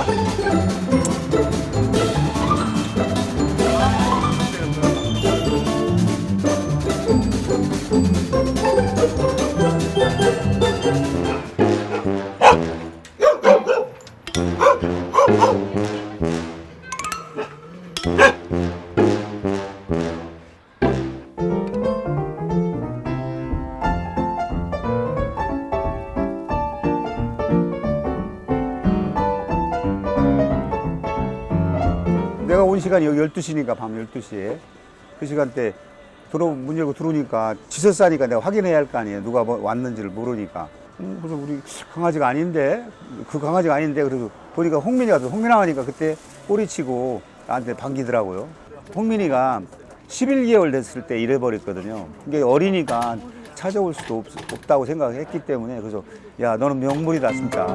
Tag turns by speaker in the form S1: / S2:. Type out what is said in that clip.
S1: Oh! 내가 온 시간이 여기 12시니까 밤 12시에 그 시간대 들어 문 열고 들어오니까 지서 싸니까 내가 확인해야 할 거 아니에요. 누가 뭐 왔는지를 모르니까. 음, 그래서 우리 강아지가 아닌데 그 강아지가 아닌데 그래서 보니까 홍민이가 홍민아 하니까 그때 꼬리치고 나한테 반기더라고요. 홍민이가 11개월 됐을 때 잃어버렸거든요. 이게 어리니까 찾아올 수도 없, 없다고 생각했기 때문에 그래서 야 너는 명물이다 진짜